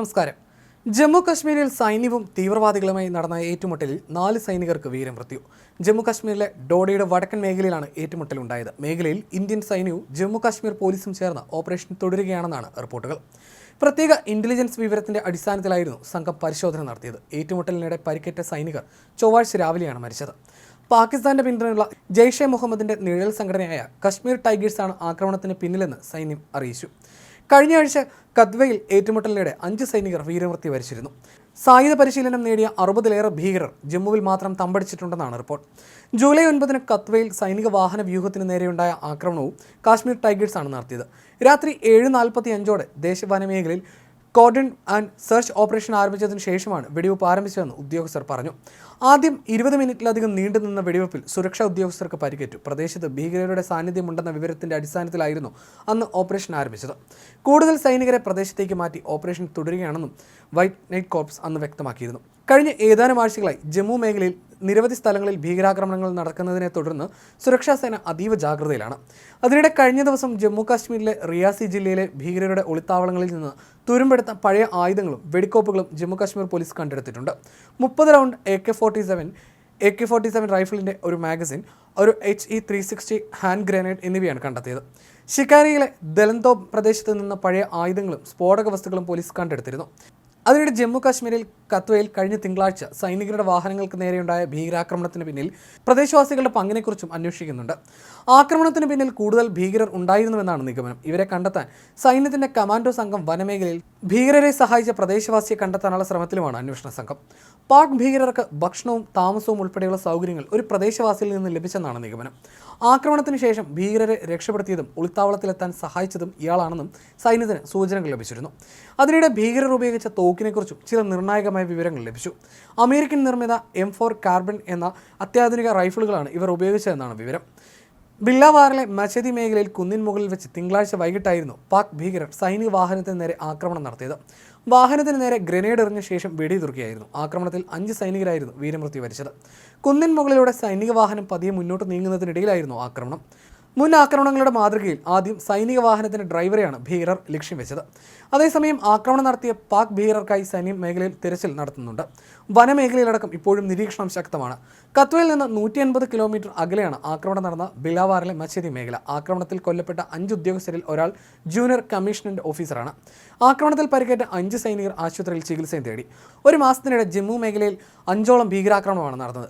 നമസ്കാരം. ജമ്മു കശ്മീരിൽ സൈന്യവും തീവ്രവാദികളുമായി നടന്ന ഏറ്റുമുട്ടലിൽ നാല് സൈനികർക്ക് വീരമൃത്യു. ജമ്മു കശ്മീരിലെ ഡോഡയുടെ വടക്കൻ മേഖലയിലാണ് ഏറ്റുമുട്ടൽ ഉണ്ടായത്. മേഖലയിൽ ഇന്ത്യൻ സൈന്യവും ജമ്മു കാശ്മീർ പോലീസും ചേർന്ന് ഓപ്പറേഷൻ തുടരുകയാണെന്നാണ് റിപ്പോർട്ടുകൾ. പ്രത്യേക ഇന്റലിജൻസ് വിവരത്തിന്റെ അടിസ്ഥാനത്തിലായിരുന്നു സംഘം പരിശോധന നടത്തിയത്. ഏറ്റുമുട്ടലിനിടെ പരിക്കേറ്റ സൈനികർ ചൊവ്വാഴ്ച രാവിലെയാണ് മരിച്ചത്. പാകിസ്ഥാന്റെ പിന്തുണയുള്ള ജെയ്ഷെ മുഹമ്മദിന്റെ നിഴൽ സംഘടനയായ കശ്മീർ ടൈഗേഴ്സാണ് ആക്രമണത്തിന് പിന്നിലെന്ന് സൈന്യം അറിയിച്ചു. കഴിഞ്ഞ ആഴ്ച കത്വയിൽ ഏറ്റുമുട്ടലിനിടെ അഞ്ച് സൈനികർ വീരമൃത്യു വരിച്ചിരുന്നു. സായുധ പരിശീലനം നേടിയ അറുപതിലേറെ ഭീകരർ ജമ്മുവിൽ മാത്രം തമ്പടിച്ചിട്ടുണ്ടെന്നാണ് റിപ്പോർട്ട്. ജൂലൈ ഒൻപതിന് കത്വയിൽ സൈനിക വാഹന വ്യൂഹത്തിന് നേരെയുണ്ടായ ആക്രമണവും കാശ്മീർ ടൈഗേഴ്സാണ് നടത്തിയത്. രാത്രി ഏഴ് നാൽപ്പത്തി അഞ്ചോടെ ദേശവന മേഖലയിൽ കോർഡൻ ആൻഡ് സെർച്ച് ഓപ്പറേഷൻ ആരംഭിച്ചതിന് ശേഷമാണ് വെടിവെപ്പ് ആരംഭിച്ചതെന്ന് ഉദ്യോഗസ്ഥർ പറഞ്ഞു. ആദ്യം ഇരുപത് മിനിറ്റിലധികം നീണ്ടുനിന്ന വെടിവെപ്പിൽ സുരക്ഷാ ഉദ്യോഗസ്ഥർക്ക് പരിക്കേറ്റു. പ്രദേശത്ത് ഭീകരരുടെ സാന്നിധ്യമുണ്ടെന്ന വിവരത്തിന്റെ അടിസ്ഥാനത്തിലായിരുന്നു അന്ന് ഓപ്പറേഷൻ ആരംഭിച്ചത്. കൂടുതൽ സൈനികരെ പ്രദേശത്തേക്ക് മാറ്റി ഓപ്പറേഷൻ തുടരുകയാണെന്നും വൈറ്റ് നൈറ്റ് കോർപ്സ് അന്ന് വ്യക്തമാക്കിയിരുന്നു. കഴിഞ്ഞ ഏതാനും ആഴ്ചകളായി ജമ്മു മേഖലയിൽ നിരവധി സ്ഥലങ്ങളിൽ ഭീകരാക്രമണങ്ങൾ നടക്കുന്നതിനെ തുടർന്ന് സുരക്ഷാ സേന അതീവ ജാഗ്രതയിലാണ്. അതിനിടെ കഴിഞ്ഞ ദിവസം ജമ്മു കാശ്മീരിലെ റിയാസി ജില്ലയിലെ ഭീകരരുടെ ഒളിത്താവളങ്ങളിൽ നിന്ന് തുരുമ്പെടുത്ത പഴയ ആയുധങ്ങളും വെടിക്കോപ്പുകളും ജമ്മു കാശ്മീർ പോലീസ് കണ്ടെടുത്തിട്ടുണ്ട്. മുപ്പത് round A K forty seven A K forty seven റൈഫിളിന്റെ ഒരു മാഗസിൻ ഒരു H E three sixty hand grenade എന്നിവയാണ് കണ്ടെത്തിയത്. ഷിക്കാരിയിലെ ദലന്തോ പ്രദേശത്ത് നിന്ന് പഴയ ആയുധങ്ങളും സ്ഫോടക വസ്തുക്കളും പോലീസ് കണ്ടെടുത്തിരുന്നു. അതിനിടെ ജമ്മു കാശ്മീരിൽ കത്വയിൽ കഴിഞ്ഞ തിങ്കളാഴ്ച സൈനികരുടെ വാഹനങ്ങൾക്ക് നേരെയുണ്ടായ ഭീകരാക്രമണത്തിന് പിന്നിൽ പ്രദേശവാസികളുടെ പങ്കിനെക്കുറിച്ചും അന്വേഷിക്കുന്നുണ്ട്. ആക്രമണത്തിന് പിന്നിൽ കൂടുതൽ ഭീകരർ ഉണ്ടായിരുന്നുവെന്നാണ് നിഗമനം. ഇവരെ കണ്ടെത്താൻ സൈന്യത്തിന്റെ കമാൻഡോ സംഘം വനമേഖലയിൽ ഭീകരരെ സഹായിച്ച പ്രദേശവാസിയെ കണ്ടെത്താനുള്ള ശ്രമത്തിലുമാണ് അന്വേഷണ സംഘം. പാക് ഭീകരർക്ക് ഭക്ഷണവും താമസവും ഉൾപ്പെടെയുള്ള സൗകര്യങ്ങൾ ഒരു പ്രദേശവാസിയിൽ നിന്ന് ലഭിച്ചെന്നാണ് നിഗമനം. ആക്രമണത്തിന് ശേഷം ഭീകരരെ രക്ഷപ്പെടുത്തിയതും ഒളിത്താവളത്തിലെത്താൻ സഹായിച്ചതും ഇയാളാണെന്നും സൈന്യത്തിന് സൂചനകൾ ലഭിച്ചിരുന്നു. അതിനിടെ ഭീകരർ ഉപയോഗിച്ച തോക്കിനെക്കുറിച്ചും ചില നിർണായകമായ വിവരങ്ങൾ ലഭിച്ചു. അമേരിക്കൻ നിർമ്മിത എം ഫോർ കാർബൺ എന്ന അത്യാധുനിക റൈഫിളുകളാണ് ഇവർ ഉപയോഗിച്ചതെന്നാണ് വിവരം. ബില്ലാവാറിലെ മച്ചതി മേഖലയിൽ കുന്നിൻ മുകളിൽ വെച്ച് തിങ്കളാഴ്ച വൈകിട്ടായിരുന്നു പാക് ഭീകരർ സൈനിക വാഹനത്തിന് നേരെ ആക്രമണം നടത്തിയത്. വാഹനത്തിന് നേരെ ഗ്രനേഡ് എറിഞ്ഞ ശേഷം വെടിയുതിർക്കുകയായിരുന്നു ആക്രമണത്തിൽ അഞ്ച് സൈനികരായിരുന്നു വീരമൃത്യു വരിച്ചത്. കുന്നിൻ മുകളിലൂടെ സൈനിക വാഹനം പതിയെ മുന്നോട്ട് നീങ്ങുന്നതിനിടയിലായിരുന്നു ആക്രമണം. മുൻ ആക്രമണങ്ങളുടെ മാതൃകയിൽ ആദ്യം സൈനിക വാഹനത്തിന്റെ ഡ്രൈവറെയാണ് ഭീകരർ ലക്ഷ്യം വെച്ചത്. അതേസമയം ആക്രമണം നടത്തിയ പാക് ഭീകരർക്കായി സൈന്യം മേഖലയിൽ തിരച്ചിൽ നടത്തുന്നുണ്ട്. വനമേഖലയിലടക്കം ഇപ്പോഴും നിരീക്ഷണം ശക്തമാണ്. കത്വയിൽ നിന്ന് നൂറ്റി അൻപത് കിലോമീറ്റർ അകലെയാണ് ആക്രമണം നടന്ന ബിലാവാറിലെ മച്ചേരി മേഖല. ആക്രമണത്തിൽ കൊല്ലപ്പെട്ട അഞ്ച് ഉദ്യോഗസ്ഥരിൽ ഒരാൾ ജൂനിയർ കമ്മീഷണന്റ് ഓഫീസറാണ്. ആക്രമണത്തിൽ പരിക്കേറ്റ അഞ്ച് സൈനികർ ആശുപത്രിയിൽ ചികിത്സയും തേടി. ഒരു മാസത്തിനിടെ ജമ്മു മേഖലയിൽ അഞ്ചോളം ഭീകരാക്രമണമാണ് നടന്നത്.